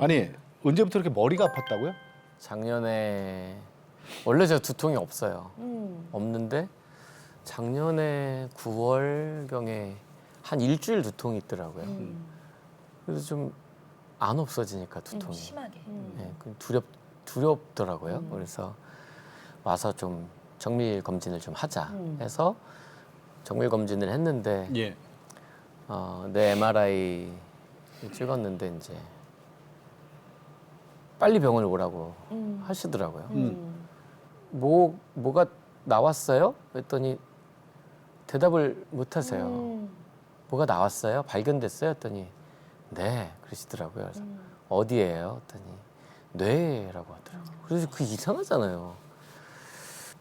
아니 언제부터 이렇게 머리가 아팠다고요? 작년에 원래 제가 두통이 없어요. 음. 없는데 작년에 9월 경에 한 일주일 두통이 있더라고요. 음. 그래서 좀 안 없어지니까 좀 두통이. 심하게. 네, 그 두렵 두렵더라고요. 음. 그래서 와서 좀 정밀 검진을 좀 하자 음. 해서 정밀 검진을 했는데 예. 어, 내 MRI 찍었는데 이제 빨리 병원을 오라고 음. 하시더라고요. 음. 뭐 뭐가 나왔어요? 그랬더니 대답을 못 하세요. 음. 뭐가 나왔어요? 발견됐어요? 했더니 네 그러시더라고요. 그래서 음. 어디예요? 했더니 뇌라고 하더라고요. 그래서 그 이상하잖아요.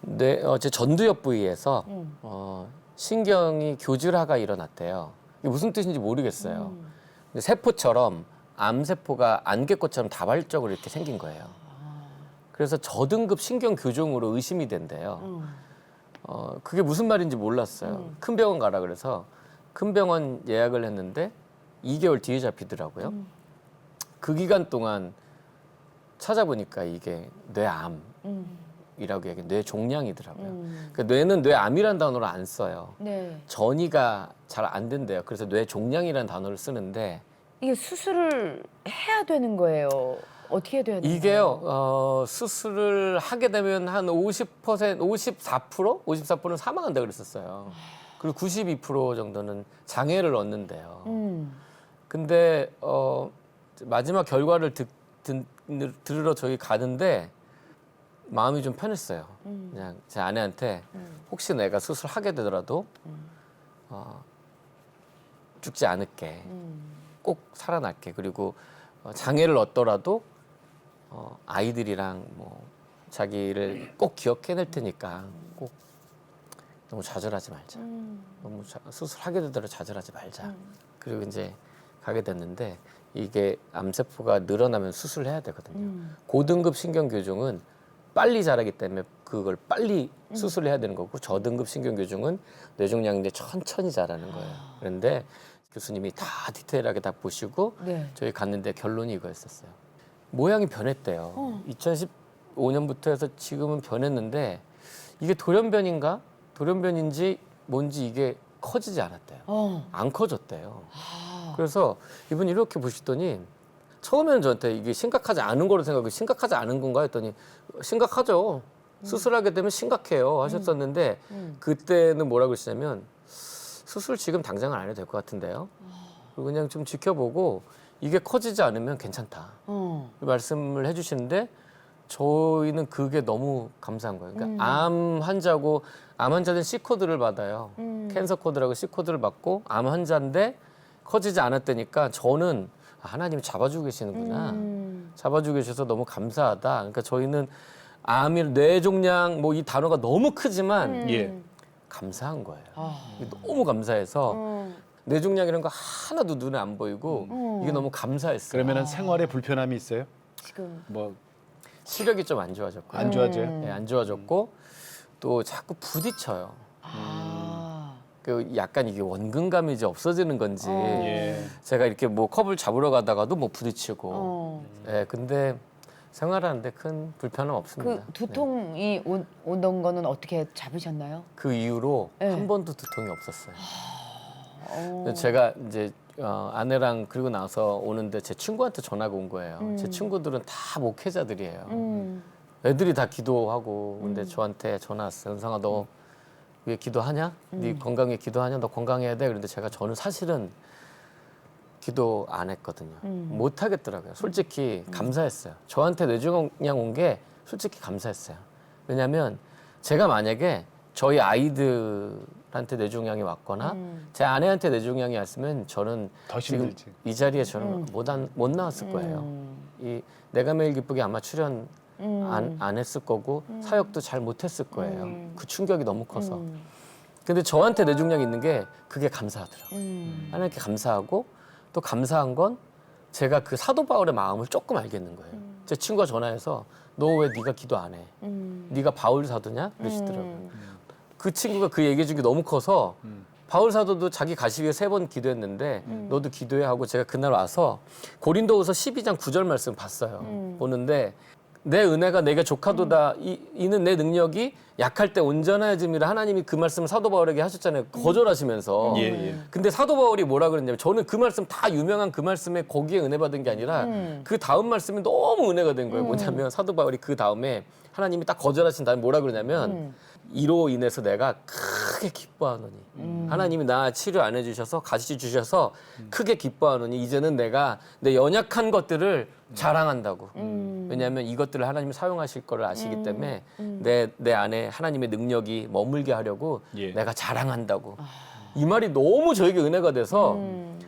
뇌, 어, 제 전두엽 부위에서 음. 어, 신경이 교질화가 일어났대요. 이게 무슨 뜻인지 모르겠어요. 음. 근데 세포처럼 암세포가 안개꽃처럼 다발적으로 이렇게 생긴 거예요. 그래서 저등급 신경 교종으로 의심이 된대요. 음. 어, 그게 무슨 말인지 몰랐어요. 음. 큰 병원 가라 그래서 큰 병원 예약을 했는데 2개월 뒤에 잡히더라고요. 음. 그 기간 동안 찾아보니까 이게 뇌암이라고 음. 얘기, 뇌종양이더라고요. 음. 그 뇌는 뇌암이라는 단어를 안 써요. 네. 전이가 잘 안 된대요. 그래서 뇌 종양이라는 단어를 쓰는데 이게 수술을 해야 되는 거예요. 어떻게 해야 되는 거예요? 이게요 어, 수술을 하게 되면 한 50% 54% 54%는 사망한다 그랬었어요. 그리고 92% 정도는 장애를 얻는데요. 음. 근데 어, 마지막 결과를 듣, 듣, 들으러 저희 가는데 마음이 좀 편했어요. 음. 그냥 제 아내한테 음. 혹시 내가 수술하게 되더라도 음. 어, 죽지 않을게. 음. 꼭 살아날게. 그리고 어, 장애를 얻더라도 어, 아이들이랑 뭐 자기를 꼭 기억해낼 테니까 꼭 너무 좌절하지 말자. 음. 너무 자- 수술하게 되더라도 좌절하지 말자. 음. 그리고 이제 가게 됐는데 이게 암세포가 늘어나면 수술을 해야 되거든요. 음. 고등급 신경교종은 빨리 자라기 때문에 그걸 빨리 음. 수술을 해야 되는 거고 저등급 신경교종은 뇌종양인데 천천히 자라는 거예요. 아. 그런데 교수님이 다 디테일하게 다 보시고 네. 저희 갔는데 결론이 이거였었어요. 모양이 변했대요. 어. 2015년부터 해서 지금은 변했는데 이게 돌연변인가? 돌연변인지 뭔지 이게 커지지 않았대요. 어. 안 커졌대요. 아. 그래서 이분이 이렇게 보시더니 처음에는 저한테 이게 심각하지 않은 거로 생각하고 심각하지 않은 건가 했더니 심각하죠. 수술하게 되면 심각해요 하셨었는데 음. 그때는 뭐라고 그러시냐면 수술 지금 당장은 안 해도 될 것 같은데요. 그리고 그냥 좀 지켜보고 이게 커지지 않으면 괜찮다. 어. 이 말씀을 해주시는데 저희는 그게 너무 감사한 거예요. 그러니까 암 환자고 암 환자는 C 코드를 받아요. 음. 캔서 코드라고 C 코드를 받고 암 환자인데 커지지 않았다니까 저는 아, 하나님이 잡아주고 계시는구나. 음. 잡아주고 계셔서 너무 감사하다. 그러니까 저희는 암이 뇌종양 뭐 이 단어가 너무 크지만 음. 예. 감사한 거예요. 아. 너무 감사해서 어. 뇌종양이라는 거 하나도 눈에 안 보이고 음. 이게 너무 감사했어요. 그러면은 생활에 불편함이 있어요? 지금 뭐 안 시력이 좀 안 좋아졌고요. 좋아져요? 음. 네, 안 좋아졌고 또 자꾸 부딪혀요. 아. 그 약간 이게 원근감이 이제 없어지는 건지 어. 예. 제가 이렇게 뭐 컵을 잡으러 가다가도 뭐 부딪히고. 어. 네, 근데 생활하는데 큰 불편함 없습니다. 그 두통이 오, 오던 거는 어떻게 잡으셨나요? 네. 그 이후로 네. 한 번도 두통이 없었어요. 어. 제가 이제 어, 아내랑 그리고 나서 오는데 제 친구한테 전화가 온 거예요. 음. 제 친구들은 다 목회자들이에요. 음. 애들이 다 기도하고 근데 음. 저한테 전화 왔어요. 은상아 너 왜 기도하냐? 네 음. 건강에 기도하냐? 너 건강해야 돼. 그런데 제가 저는 사실은 기도 안 했거든요. 음. 못 하겠더라고요. 솔직히 감사했어요. 저한테 뇌종양 온 게 솔직히 감사했어요. 왜냐하면 제가 만약에 저희 아이들한테 뇌종양이 왔거나 음. 제 아내한테 뇌종양이 왔으면 저는 더 지금 힘들지. 이 자리에 저는 음. 못, 안, 못 나왔을 거예요. 음. 이 내가 매일 기쁘게 아마 출연 음. 안, 안 했을 거고 사역도 잘 못했을 거예요. 음. 그 충격이 너무 커서. 음. 근데 저한테 뇌종양 있는 게 그게 감사하더라고요. 음. 하나님께 감사하고 또 감사한 건 제가 그 사도 바울의 마음을 조금 알겠는 거예요. 제 친구가 전화해서 너 왜 네가 기도 안 해? 음. 네가 바울 사도냐? 그러시더라고요. 음. 그 친구가 그 얘기해 준 게 너무 커서 음. 바울 사도도 자기 가시 위해 세 번 기도했는데 음. 너도 기도해 하고 제가 그날 와서 고린도후서 12장 9절 말씀 봤어요. 음. 보는데 내 은혜가 내게 조카도다 이, 이는 내 능력이 약할 때 온전해짐이라 하나님이 그 말씀을 사도 바울에게 하셨잖아요. 거절하시면서. 예, 예. 근데 사도 바울이 뭐라 그랬냐면 저는 그 말씀 다 유명한 그 말씀에 거기에 은혜 받은 게 아니라 음. 그 다음 말씀이 너무 은혜가 된 거예요. 뭐냐면 사도 바울이 그 다음에 하나님이 딱 거절하신 다음에 뭐라 그러냐면 음. 이로 인해서 내가 크게 기뻐하노니 음. 하나님이 나 치료 안 해주셔서 가시 주셔서 크게 기뻐하노니 이제는 내가 내 연약한 것들을 자랑한다고 음. 왜냐하면 이것들을 하나님이 사용하실 거를 아시기 때문에 내 내 안에 하나님의 능력이 머물게 하려고 예. 내가 자랑한다고 이 말이 너무 저에게 은혜가 돼서 음.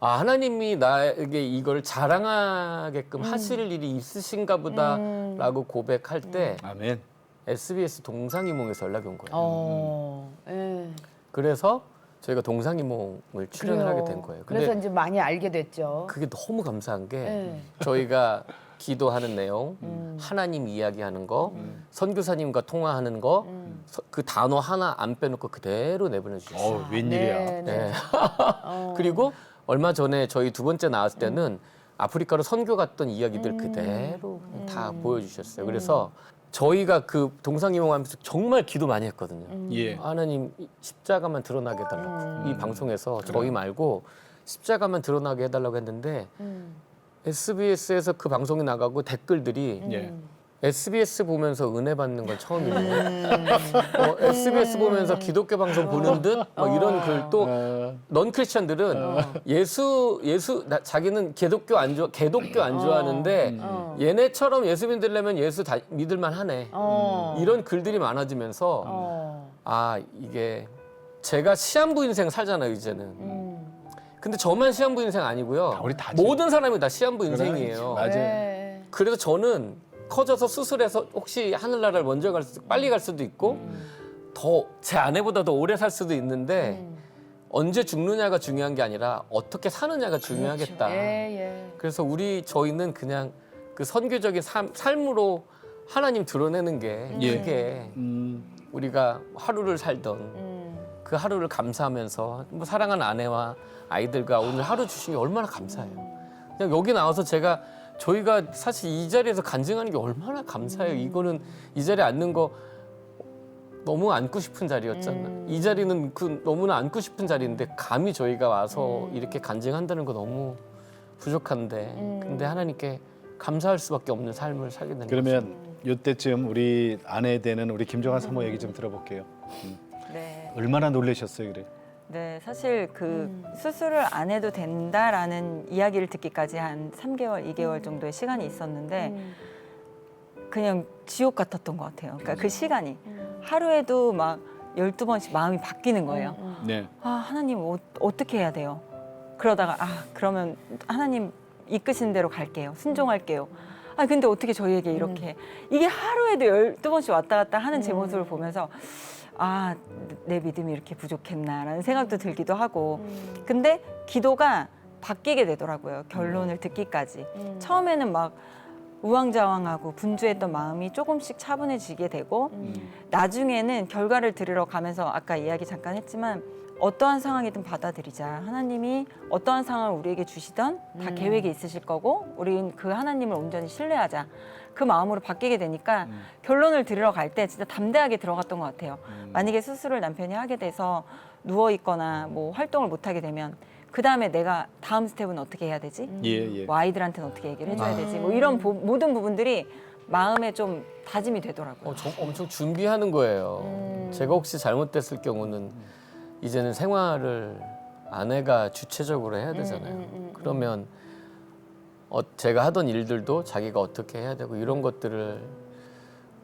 아 하나님이 나에게 이걸 자랑하게끔 하실 일이 있으신가 보다라고 고백할 때 아멘. SBS 동상이몽에서 연락이 온 거예요. 어. 예. 그래서 저희가 동상이몽을 출연을 그래요. 하게 된 거예요. 근데 그래서 이제 많이 알게 됐죠. 그게 너무 감사한 게 네. 저희가 기도하는 내용, 음. 하나님 이야기하는 거, 선교사님과 통화하는 거, 서- 그 단어 하나 안 빼놓고 그대로 내보내 주셨어요. 어, 웬일이야. 네, 네. 네. 어. 그리고 얼마 전에 저희 두 번째 나왔을 때는 아프리카로 선교 갔던 이야기들 그대로 다 보여주셨어요. 그래서 저희가 그 동상이몽하면서 정말 기도 많이 했거든요. 예. 하나님 이 십자가만 드러나게 해달라고 이 방송에서 저희 말고 십자가만 드러나게 해달라고 했는데 음. SBS에서 그 방송이 나가고 댓글들이 예. SBS 보면서 은혜 받는 건 처음이네. 어, SBS 보면서 기독교 방송 보는 듯막 이런 글또 어, 넌 크리스천들은 예수 예수 나, 자기는 기독교 안 좋아 기독교 안 좋아하는데 어. 얘네처럼 예수 믿으려면 예수 다 믿을만 하네. 어. 이런 글들이 많아지면서 어. 아 이게 제가 시한부 인생 살잖아요 이제는. 음. 근데 저만 시한부 인생 아니고요. 다 우리 다지. 모든 사람이 다 시한부 인생이에요. 맞아요. 네. 그래서 저는 커져서 수술해서 혹시 하늘나라를 먼저 갈 수, 빨리 갈 수도 있고 더 제 아내보다 더 오래 살 수도 있는데 음. 언제 죽느냐가 중요한 게 아니라 어떻게 사느냐가 중요하겠다. 예, 예. 그래서 우리 저희는 그냥 그 선교적인 삶, 삶으로 하나님 드러내는 게 예. 그게 음, 우리가 하루를 살던 음. 그 하루를 감사하면서 뭐 사랑하는 아내와 아이들과 오늘 하루 주신 게 얼마나 감사해요. 그냥 여기 나와서 제가 저희가 사실 이 자리에서 간증하는 게 얼마나 감사해요. 이거는 이 자리에 앉는 거 너무 앉고 싶은 자리였잖아 요. 이 자리는 그 너무나 앉고 싶은 자리인데 감히 저희가 와서 이렇게 간증한다는 거 너무 부족한데 근데 하나님께 감사할 수밖에 없는 삶을 살게 된 거죠. 그러면 이때쯤 우리 아내 되는 우리 김정환 사모 얘기 좀 들어볼게요. 네. 얼마나 놀라셨어요, 그래? 네, 사실 그 수술을 안 해도 된다라는 이야기를 듣기까지 한 3개월, 2개월 정도의 시간이 있었는데 음. 그냥 지옥 같았던 것 같아요. 그러니까 그 시간이 하루에도 막 12번씩 마음이 바뀌는 거예요. 네. 아, 하나님 어, 어떻게 해야 돼요? 그러다가 아, 그러면 하나님 이끄신 대로 갈게요. 순종할게요. 아, 근데 어떻게 저희에게 이렇게 이게 하루에도 12번씩 왔다 갔다 하는 제 모습을 보면서 아, 내 믿음이 이렇게 부족했나라는 생각도 들기도 하고. 근데 기도가 바뀌게 되더라고요. 결론을 듣기까지. 음. 처음에는 막 우왕좌왕하고 분주했던 마음이 조금씩 차분해지게 되고 나중에는 결과를 들으러 가면서 아까 이야기 잠깐 했지만 어떠한 상황이든 받아들이자. 하나님이 어떠한 상황을 우리에게 주시던 다 계획이 있으실 거고 우리는 그 하나님을 온전히 신뢰하자. 그 마음으로 바뀌게 되니까 결론을 들으러 갈 때 진짜 담대하게 들어갔던 것 같아요. 만약에 수술을 남편이 하게 돼서 누워 있거나 뭐 활동을 못 하게 되면 그 다음에 내가 다음 스텝은 어떻게 해야 되지? 예, 예. 뭐 아이들한테는 어떻게 얘기를 해줘야 아. 되지? 뭐 이런 보- 모든 부분들이 마음에 좀 다짐이 되더라고요. 어, 저, 엄청 준비하는 거예요. 제가 혹시 잘못됐을 경우는 이제는 생활을 아내가 주체적으로 해야 되잖아요. 그러면 어, 제가 하던 일들도 자기가 어떻게 해야 되고 이런 것들을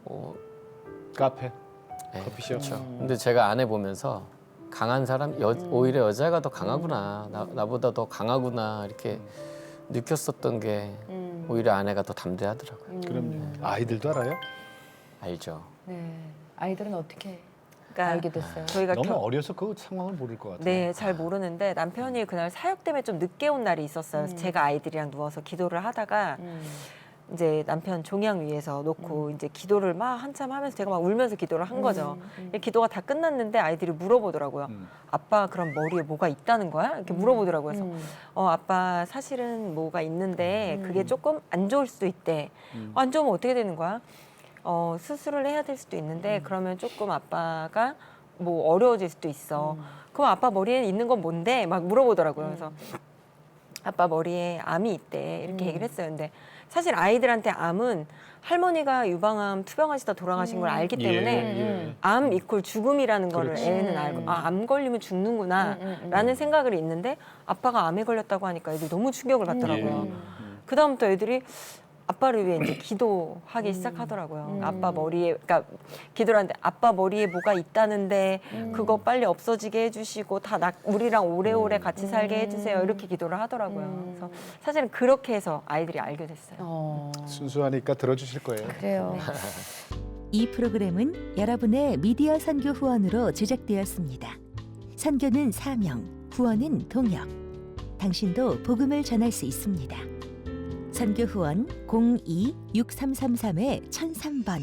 어, 카페. 예, 커피숍. 그렇죠. 근데 제가 아내 보면서 강한 사람 여, 오히려 여자가 더 강하구나 나, 나보다 더 강하구나 이렇게 느꼈었던 게 음. 오히려 아내가 더 담대하더라고요. 그럼요. 아이들도 알아요? 알죠. 네. 아이들은 어떻게 그러니까 알게 됐어요? 저희가 너무 겨- 어려서 그 상황을 모를 것 같아요. 네, 잘 모르는데 남편이 그날 사역 때문에 좀 늦게 온 날이 있었어요. 그래서 제가 아이들이랑 누워서 기도를 하다가 음. 이제 남편 종양 위에서 놓고 이제 기도를 막 한참 하면서 제가 막 울면서 기도를 한 거죠. 기도가 다 끝났는데 아이들이 물어보더라고요. 음. 아빠 그럼 머리에 뭐가 있다는 거야? 이렇게 물어보더라고요. 그래서 음. 어 아빠 사실은 뭐가 있는데 그게 조금 안 좋을 수도 있대. 음. 안 좋으면 어떻게 되는 거야? 어 수술을 해야 될 수도 있는데 그러면 조금 아빠가 뭐 어려워질 수도 있어. 그럼 아빠 머리에 있는 건 뭔데? 막 물어보더라고요. 그래서 아빠 머리에 암이 있대 이렇게 얘기를 했어요. 근데 사실 아이들한테 암은 할머니가 유방암 투병하시다 돌아가신 걸 알기 때문에 예, 예. 암 이퀄 죽음이라는 거를 그렇지. 애는 알고 아 암 걸리면 죽는구나 음, 음, 라는 생각을 있는데 아빠가 암에 걸렸다고 하니까 애들이 너무 충격을 받더라고요. 예. 그 다음부터 애들이 아빠를 위해 이제 기도하기 시작하더라고요. 아빠 머리에, 그러니까 기도를 하는데 아빠 머리에 뭐가 있다는데 그거 빨리 없어지게 해주시고 다 나, 우리랑 오래오래 같이 살게 해주세요. 이렇게 기도를 하더라고요. 그래서 사실은 그렇게 해서 아이들이 알게 됐어요. 어. 순수하니까 들어주실 거예요. 그래요. 이 프로그램은 여러분의 미디어 선교 후원으로 제작되었습니다. 선교는 사명, 후원은 동역. 당신도 복음을 전할 수 있습니다. 선교 후원 02-6333-1003번